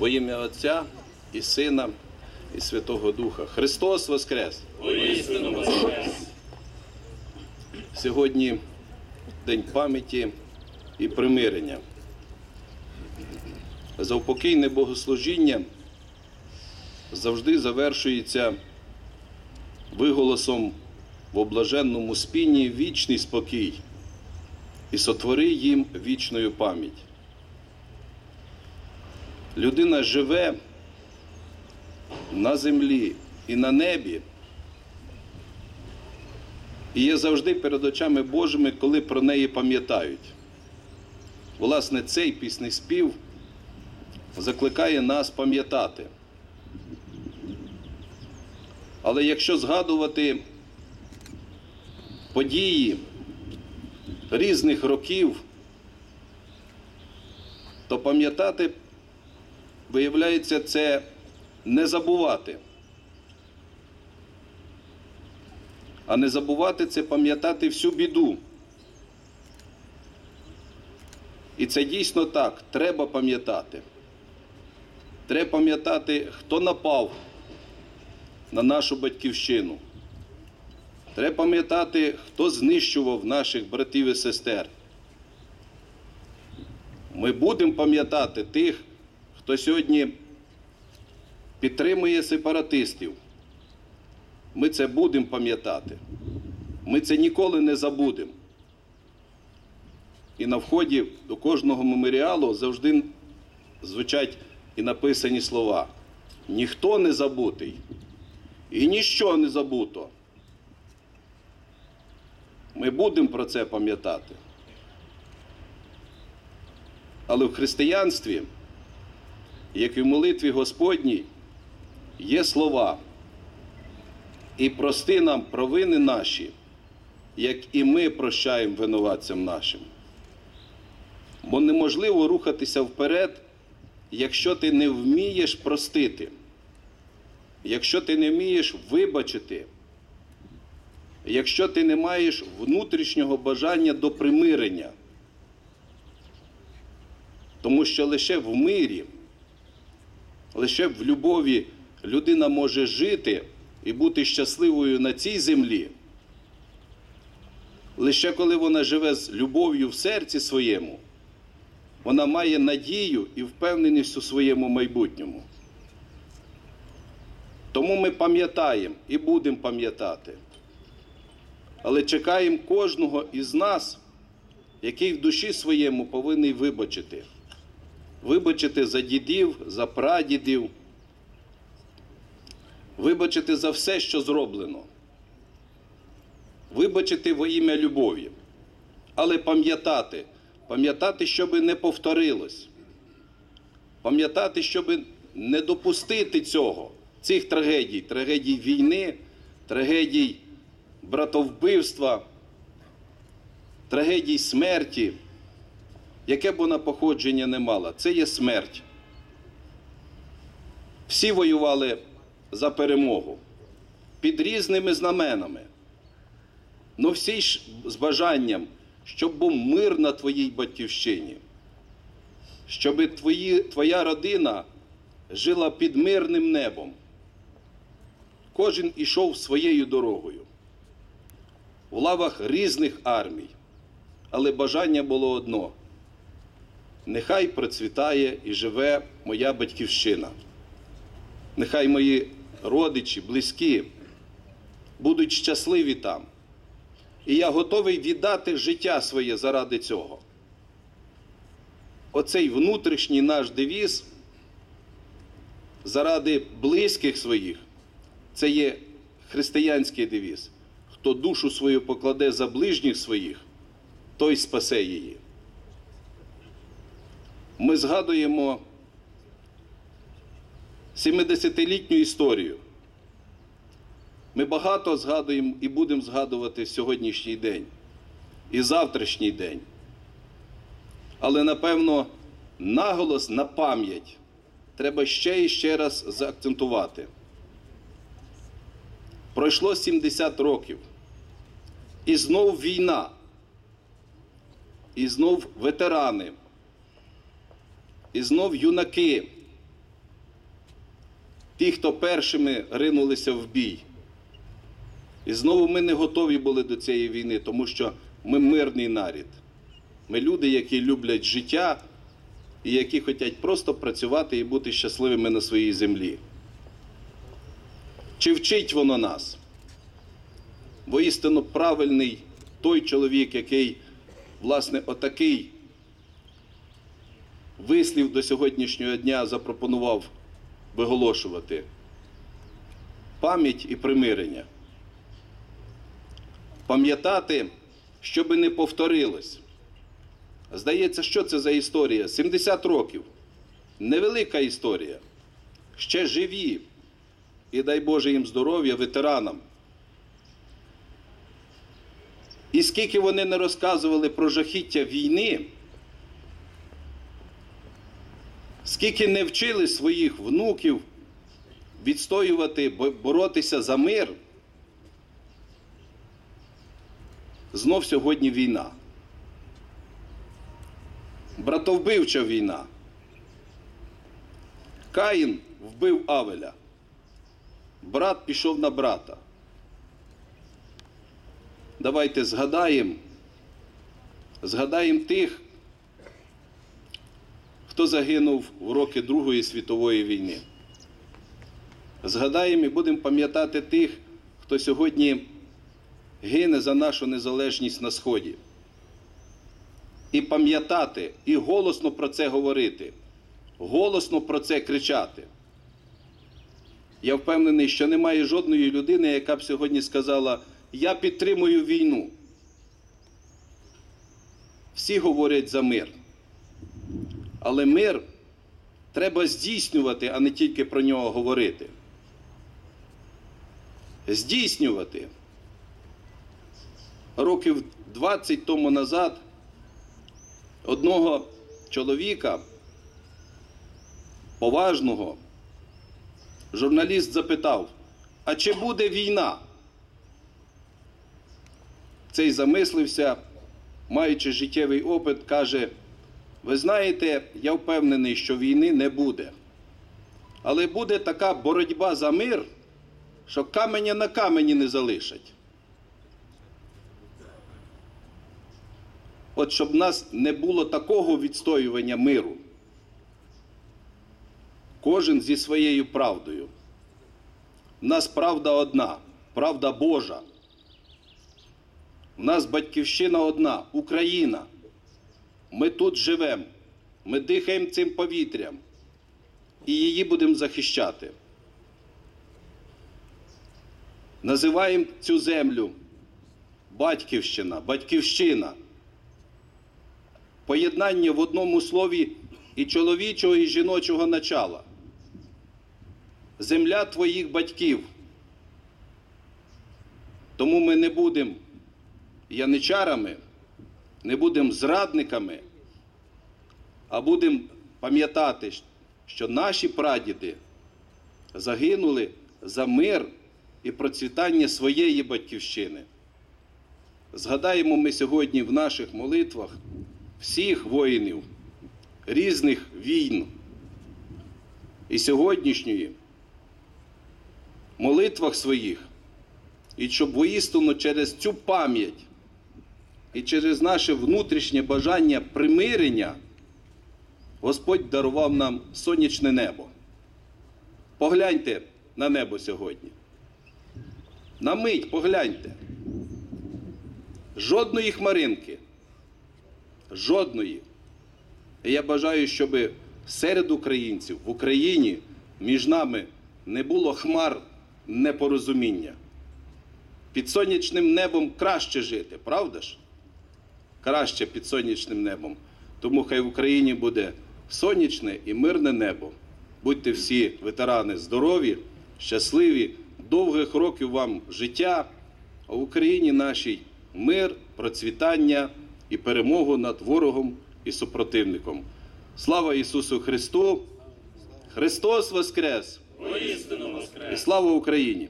Во ім'я Отця і Сина, і Святого Духа. Христос Воскрес! Воістину воскрес! Сьогодні День пам'яті і примирення. Завпокійне богослужіння завжди завершується виголосом в облаженному спінні вічний спокій і сотвори їм вічною пам'ять. Людина живе на землі і на небі і є завжди перед очами Божими, коли про неї пам'ятають. Власне, цей пісний спів закликає нас пам'ятати. Але якщо згадувати події різних років, то пам'ятати, виявляється, це не забувати. А не забувати це пам'ятати всю біду. І це дійсно так, треба пам'ятати. Треба пам'ятати, хто напав на нашу батьківщину. Треба пам'ятати, хто знищував наших братів і сестер. Ми будемо пам'ятати тих, хто сьогодні підтримує сепаратистів. Ми це будемо пам'ятати. Ми це ніколи не забудемо. І на вході до кожного меморіалу завжди звучать і написані слова. Ніхто не забутий і ніщо не забуто. Ми будемо про це пам'ятати. Але в християнстві, як і в молитві Господній, є слова. І прости нам провини наші, як і ми прощаємо винуватцям нашим. Бо неможливо рухатися вперед, якщо ти не вмієш простити, якщо ти не вмієш вибачити, якщо ти не маєш внутрішнього бажання до примирення. Тому що лише в мирі, лише в любові людина може жити і бути щасливою на цій землі. Лише коли вона живе з любов'ю в серці своєму, вона має надію і впевненість у своєму майбутньому. Тому ми пам'ятаємо і будемо пам'ятати. Але чекаємо кожного із нас, який в душі своєму повинен вибачити. Вибачити за дідів, за прадідів, вибачити за все, що зроблено. Вибачити во ім'я любові. Але пам'ятати, пам'ятати, щоб не повторилось. Пам'ятати, щоб не допустити цього, цих трагедій, трагедій війни, трагедій братовбивства, трагедій смерті, яке б вона походження не мала. Це є смерть. Всі воювали за перемогу під різними знаменами. Ну всі ж з бажанням, щоб був мир на твоїй батьківщині, щоб твої, твоя родина жила під мирним небом. Кожен ішов своєю дорогою в лавах різних армій, але бажання було одно: нехай процвітає і живе моя батьківщина. Нехай мої родичі, близькі будуть щасливі там. І я готовий віддати життя своє заради цього. Оцей внутрішній наш девіз заради близьких своїх це є християнський девіз. Хто душу свою покладе за ближніх своїх, той спасе її. Ми згадуємо 70-літню історію. Ми багато згадуємо і будемо згадувати сьогоднішній день і завтрашній день. Але напевно наголос на пам'ять треба ще і ще раз заакцентувати. Пройшло 70 років. І знов війна. І знов ветерани. І знов юнаки, ті, хто першими ринулися в бій. І знову ми не готові були до цієї війни, тому що ми мирний нарід. Ми люди, які люблять життя і які хочуть просто працювати і бути щасливими на своїй землі. Чи вчить воно нас? Воістину правильний той чоловік, який, власне, отакий вислів до сьогоднішнього дня запропонував виголошувати пам'ять і примирення. Пам'ятати, щоби не повторилось. Здається, що це за історія? 70 років. Невелика історія. Ще живі. І дай Боже їм здоров'я ветеранам. І скільки вони не розказували про жахіття війни, скільки не вчили своїх внуків відстоювати, боротися за мир, знов сьогодні війна. Братовбивча війна. Каїн вбив Авеля. Брат пішов на брата. Давайте згадаємо, згадаємо тих, хто загинув в роки Другої світової війни. Згадаємо і будемо пам'ятати тих, хто сьогодні гине за нашу незалежність на Сході. І пам'ятати, і голосно про це говорити, голосно про це кричати. Я впевнений, що немає жодної людини, яка б сьогодні сказала: Я підтримую війну. Всі говорять за мир. Але мир треба здійснювати, а не тільки про нього говорити. Здійснювати. Років 20 тому назад одного чоловіка, поважного, журналіст запитав, а чи буде війна? Цей замислився, маючи життєвий опит, каже: ви знаєте, я впевнений, що війни не буде. Але буде така боротьба за мир, що каменя на камені не залишать. От щоб в нас не було такого відстоювання миру. Кожен зі своєю правдою. У нас правда одна, правда Божа. У нас батьківщина одна, Україна. Ми тут живемо, ми дихаємо цим повітрям і її будемо захищати. Називаємо цю землю Батьківщина, Батьківщина. Поєднання в одному слові і чоловічого, і жіночого начала. Земля твоїх батьків. Тому ми не будемо яничарами, не будемо зрадниками, а будемо пам'ятати, що наші прадіди загинули за мир і процвітання своєї батьківщини. Згадаємо ми сьогодні в наших молитвах всіх воїнів різних війн і сьогоднішньої молитвах своїх, і щоб воістину через цю пам'ять і через наше внутрішнє бажання примирення Господь дарував нам сонячне небо. Погляньте на небо сьогодні. На мить погляньте. Жодної хмаринки. Жодної. І я бажаю, щоб серед українців в Україні між нами не було хмар непорозуміння. Під сонячним небом краще жити, правда ж? Краще під сонячним небом. Тому хай в Україні буде сонячне і мирне небо. Будьте всі ветерани здорові, щасливі, довгих років вам життя, а в Україні нашій мир, процвітання і перемогу над ворогом і супротивником. Слава Ісусу Христу! Христос Воскрес! Воістину І слава Україні!